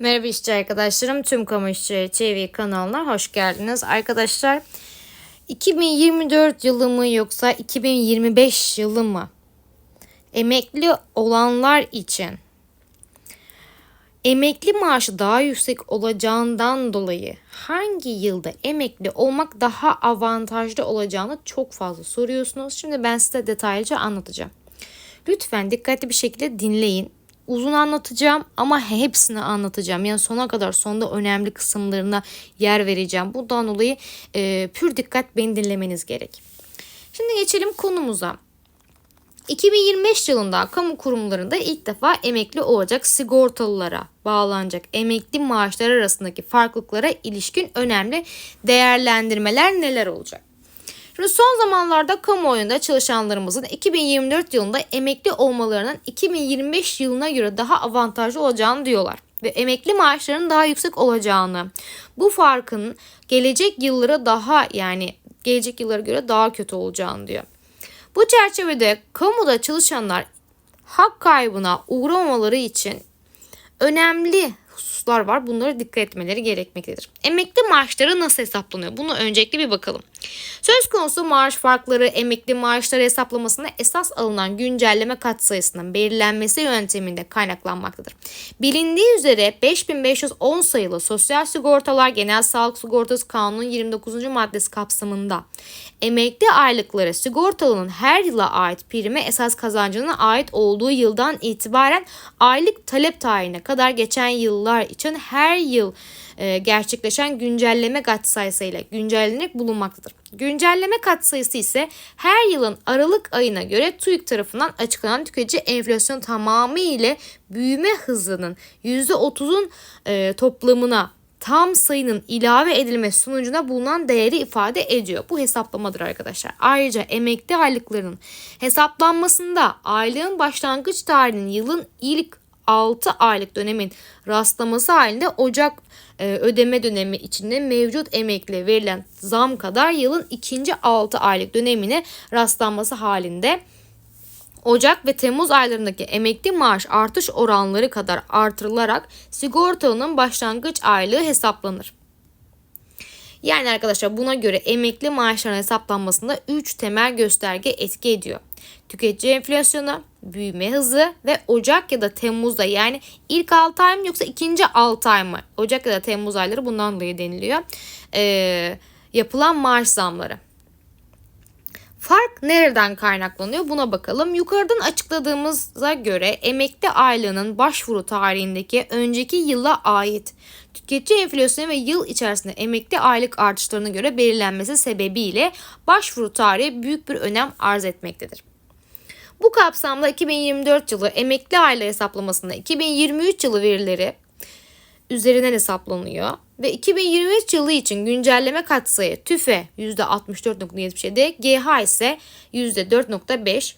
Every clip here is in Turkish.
Merhaba işçi arkadaşlarım. Tüm Kamu İşçileri TV kanalına hoş geldiniz. Arkadaşlar 2024 yılı mı yoksa 2025 yılı mı? Emekli olanlar için emekli maaşı daha yüksek olacağından dolayı hangi yılda emekli olmak daha avantajlı olacağını çok fazla soruyorsunuz. Şimdi ben size detaylıca anlatacağım. Lütfen dikkatli bir şekilde dinleyin uzun anlatacağım ama hepsini anlatacağım. Yani sona kadar sonda önemli kısımlarına yer vereceğim. Bundan dolayı e, pür dikkat beni dinlemeniz gerek. Şimdi geçelim konumuza. 2025 yılında kamu kurumlarında ilk defa emekli olacak sigortalılara bağlanacak emekli maaşları arasındaki farklılıklara ilişkin önemli değerlendirmeler neler olacak? Son zamanlarda kamuoyunda çalışanlarımızın 2024 yılında emekli olmalarının 2025 yılına göre daha avantajlı olacağını diyorlar ve emekli maaşlarının daha yüksek olacağını, bu farkın gelecek yıllara daha yani gelecek yıllara göre daha kötü olacağını diyor. Bu çerçevede kamuda çalışanlar hak kaybına uğramamaları için önemli hususlar var. Bunlara dikkat etmeleri gerekmektedir. Emekli maaşları nasıl hesaplanıyor? Bunu öncelikle bir bakalım. Söz konusu maaş farkları emekli maaşları hesaplamasında esas alınan güncelleme katsayısının belirlenmesi yönteminde kaynaklanmaktadır. Bilindiği üzere 5510 sayılı Sosyal Sigortalar Genel Sağlık Sigortası Kanunu 29. maddesi kapsamında emekli aylıkları sigortalının her yıla ait prime esas kazancına ait olduğu yıldan itibaren aylık talep tarihine kadar geçen yıllar için her yıl e, gerçekleşen güncelleme katsayısıyla güncellenerek bulunmaktadır. Güncelleme katsayısı ise her yılın Aralık ayına göre TÜİK tarafından açıklanan tüketici enflasyon tamamıyla büyüme hızının %30'un e, toplamına tam sayının ilave edilmesi sonucuna bulunan değeri ifade ediyor. Bu hesaplamadır arkadaşlar. Ayrıca emekli aylıklarının hesaplanmasında aylığın başlangıç tarihinin yılın ilk 6 aylık dönemin rastlaması halinde Ocak e, ödeme dönemi içinde mevcut emekli verilen zam kadar yılın ikinci 6 aylık dönemine rastlanması halinde Ocak ve Temmuz aylarındaki emekli maaş artış oranları kadar artırılarak sigortalının başlangıç aylığı hesaplanır. Yani arkadaşlar buna göre emekli maaşların hesaplanmasında 3 temel gösterge etki ediyor. Tüketici enflasyonu, büyüme hızı ve Ocak ya da Temmuz'da yani ilk 6 ay mı yoksa ikinci 6 ay mı? Ocak ya da Temmuz ayları bundan dolayı deniliyor. Ee, yapılan maaş zamları. Fark nereden kaynaklanıyor buna bakalım. Yukarıdan açıkladığımıza göre emekli aylığının başvuru tarihindeki önceki yıla ait tüketici enflasyonu ve yıl içerisinde emekli aylık artışlarına göre belirlenmesi sebebiyle başvuru tarihi büyük bir önem arz etmektedir. Bu kapsamda 2024 yılı emekli aylığı hesaplamasında 2023 yılı verileri üzerinden hesaplanıyor. Ve 2023 yılı için güncelleme katsayı TÜFE %64.77, GH ise %4.5,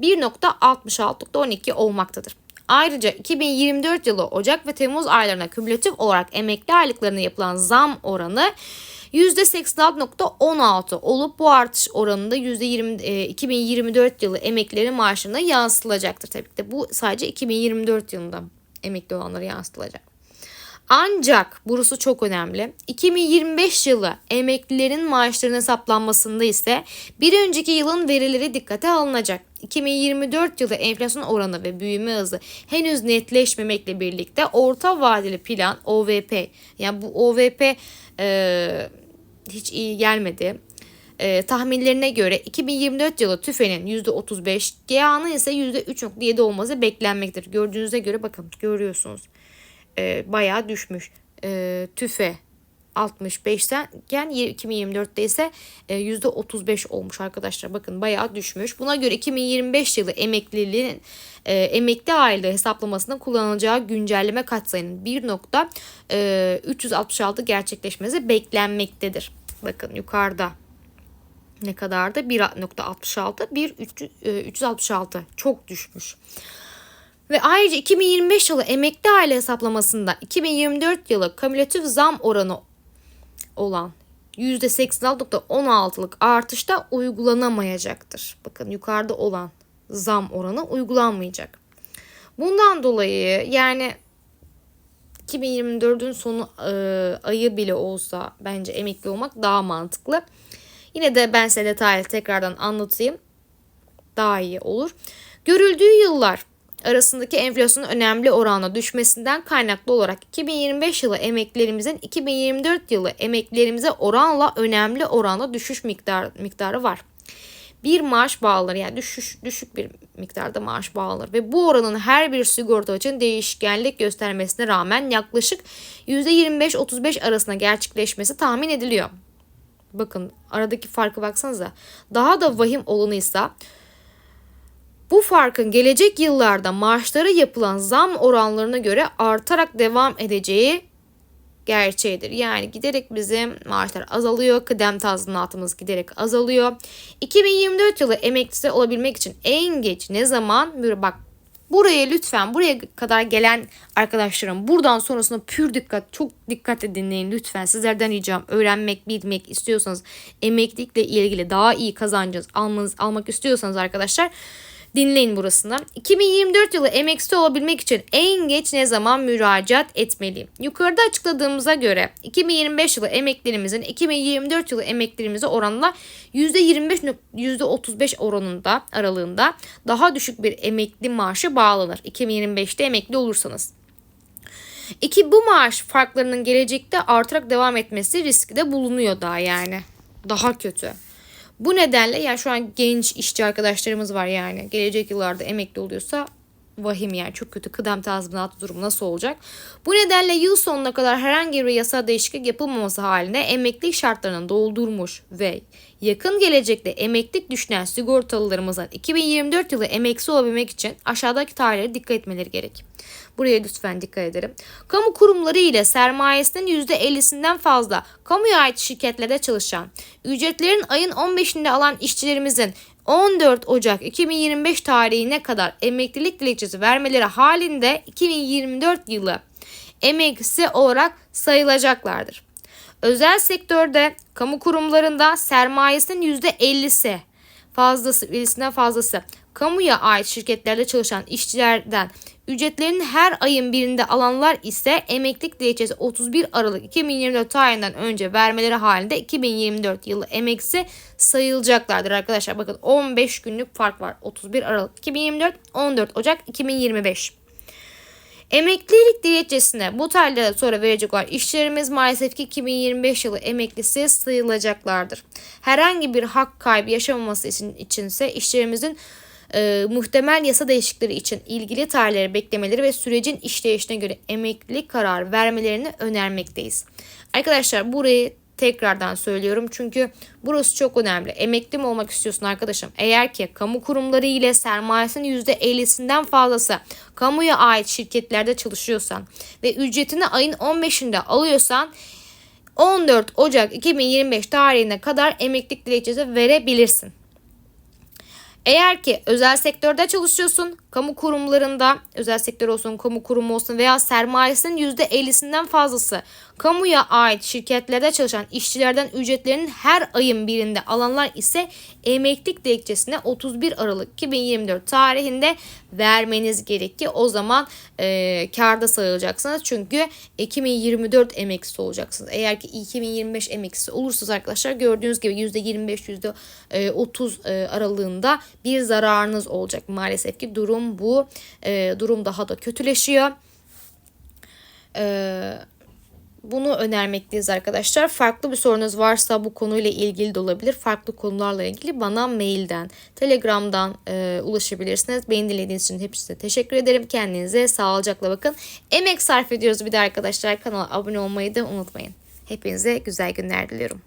1.66.12 olmaktadır. Ayrıca 2024 yılı Ocak ve Temmuz aylarına kümülatif olarak emekli aylıklarına yapılan zam oranı %86.16 olup bu artış oranında %20, e, 2024 yılı emeklilerin maaşına yansıtılacaktır. Tabii ki de bu sadece 2024 yılında emekli olanlara yansıtılacak. Ancak burası çok önemli. 2025 yılı emeklilerin maaşlarının hesaplanmasında ise bir önceki yılın verileri dikkate alınacak. 2024 yılı enflasyon oranı ve büyüme hızı henüz netleşmemekle birlikte orta vadeli plan OVP yani bu OVP e, hiç iyi gelmedi. E, tahminlerine göre 2024 yılı TÜFE'nin %35, GA'nın ise %3.7 olması beklenmektedir. Gördüğünüze göre bakın görüyorsunuz e, bayağı düşmüş. E, tüfe 65'ten iken 2024'te ise e, %35 olmuş arkadaşlar. Bakın bayağı düşmüş. Buna göre 2025 yılı emekliliğin e, emekli aylığı hesaplamasında kullanılacağı güncelleme katsayının 1.366 e, gerçekleşmesi beklenmektedir. Bakın yukarıda ne kadar da 1.66 1 366 çok düşmüş. Ve ayrıca 2025 yılı emekli aile hesaplamasında 2024 yılı kümülatif zam oranı olan %86.16'lık artışta uygulanamayacaktır. Bakın yukarıda olan zam oranı uygulanmayacak. Bundan dolayı yani 2024'ün sonu e, ayı bile olsa bence emekli olmak daha mantıklı. Yine de ben size detaylı tekrardan anlatayım. Daha iyi olur. Görüldüğü yıllar arasındaki enflasyonun önemli oranda düşmesinden kaynaklı olarak 2025 yılı emeklilerimizin 2024 yılı emeklilerimize oranla önemli oranda düşüş miktar, miktarı var. Bir maaş bağlanır yani düşüş, düşük bir miktarda maaş bağlanır ve bu oranın her bir sigorta için değişkenlik göstermesine rağmen yaklaşık %25-35 arasında gerçekleşmesi tahmin ediliyor. Bakın aradaki farkı baksanıza. Daha da vahim olanıysa bu farkın gelecek yıllarda maaşlara yapılan zam oranlarına göre artarak devam edeceği gerçeğidir. Yani giderek bizim maaşlar azalıyor, kıdem tazminatımız giderek azalıyor. 2024 yılı emeklisi olabilmek için en geç ne zaman? Bak Buraya lütfen buraya kadar gelen arkadaşlarım buradan sonrasında pür dikkat çok dikkatle dinleyin lütfen sizlerden ricam öğrenmek bilmek istiyorsanız emeklilikle ilgili daha iyi kazancınız almanız almak istiyorsanız arkadaşlar Dinleyin burasından. 2024 yılı emeksiz olabilmek için en geç ne zaman müracaat etmeliyim? Yukarıda açıkladığımıza göre 2025 yılı emeklerimizin 2024 yılı emeklerimize oranla %25 %35 oranında aralığında daha düşük bir emekli maaşı bağlanır. 2025'te emekli olursanız. İki bu maaş farklarının gelecekte artarak devam etmesi riski de bulunuyor daha yani. Daha kötü. Bu nedenle yani şu an genç işçi arkadaşlarımız var yani. Gelecek yıllarda emekli oluyorsa vahim yani çok kötü kıdem tazminatı durumu nasıl olacak? Bu nedenle yıl sonuna kadar herhangi bir yasa değişiklik yapılmaması halinde emeklilik şartlarını doldurmuş ve yakın gelecekte emeklilik düşünen sigortalılarımızın 2024 yılı emeksi olabilmek için aşağıdaki tarihlere dikkat etmeleri gerek. Buraya lütfen dikkat edelim. Kamu kurumları ile sermayesinin %50'sinden fazla kamuya ait şirketlerde çalışan, ücretlerin ayın 15'inde alan işçilerimizin 14 Ocak 2025 tarihine kadar emeklilik dilekçesi vermeleri halinde 2024 yılı emeklisi olarak sayılacaklardır. Özel sektörde kamu kurumlarında sermayesinin %50'si fazlası, birisinden fazlası kamuya ait şirketlerde çalışan işçilerden ücretlerin her ayın birinde alanlar ise emeklilik dilekçesi 31 Aralık 2024 tarihinden önce vermeleri halinde 2024 yılı emeksi sayılacaklardır arkadaşlar. Bakın 15 günlük fark var. 31 Aralık 2024 14 Ocak 2025. Emeklilik dilekçesine bu tarihlerden sonra verecek olan işçilerimiz maalesef ki 2025 yılı emeklisi sayılacaklardır. Herhangi bir hak kaybı yaşamaması için içinse işçilerimizin e, muhtemel yasa değişiklikleri için ilgili tarihleri beklemeleri ve sürecin işleyişine göre emeklilik karar vermelerini önermekteyiz. Arkadaşlar burayı tekrardan söylüyorum çünkü burası çok önemli. Emekli mi olmak istiyorsun arkadaşım? Eğer ki kamu kurumları ile sermayesinin %50'sinden fazlası kamuya ait şirketlerde çalışıyorsan ve ücretini ayın 15'inde alıyorsan 14 Ocak 2025 tarihine kadar emeklilik dilekçesi verebilirsin. Eğer ki özel sektörde çalışıyorsun, kamu kurumlarında, özel sektör olsun, kamu kurumu olsun veya sermayesinin %50'sinden fazlası kamuya ait şirketlerde çalışan işçilerden ücretlerinin her ayın birinde alanlar ise emeklilik dilekçesine 31 Aralık 2024 tarihinde vermeniz gerekir. O zaman e, karda sayılacaksınız. Çünkü 2024 emeklisi olacaksınız. Eğer ki 2025 emeklisi olursanız arkadaşlar gördüğünüz gibi %25 %30 e, aralığında bir zararınız olacak. Maalesef ki durum bu. E, durum daha da kötüleşiyor. Eee bunu önermekteyiz arkadaşlar. Farklı bir sorunuz varsa bu konuyla ilgili de olabilir. Farklı konularla ilgili bana mailden, telegramdan e, ulaşabilirsiniz. Beni dinlediğiniz için hepsine teşekkür ederim. Kendinize sağlıcakla bakın. Emek sarf ediyoruz bir de arkadaşlar. Kanala abone olmayı da unutmayın. Hepinize güzel günler diliyorum.